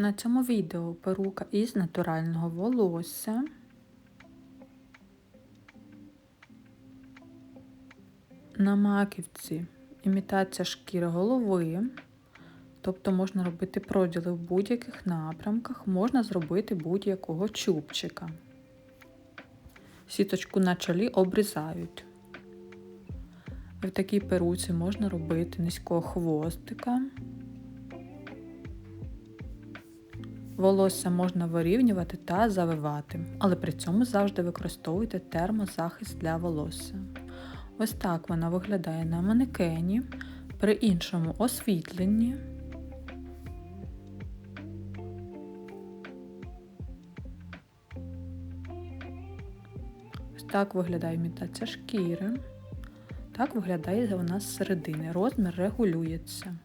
На цьому відео перука із натурального волосся. На маківці імітація шкіри голови. Тобто можна робити проділи в будь-яких напрямках, можна зробити будь-якого чубчика. Сіточку на чолі обрізають. В такій перуці можна робити низького хвостика. Волосся можна вирівнювати та завивати, але при цьому завжди використовуйте термозахист для волосся. Ось так вона виглядає на манекені, при іншому освітленні. Ось так виглядає імітація шкіри. Так виглядає вона з середини. Розмір регулюється.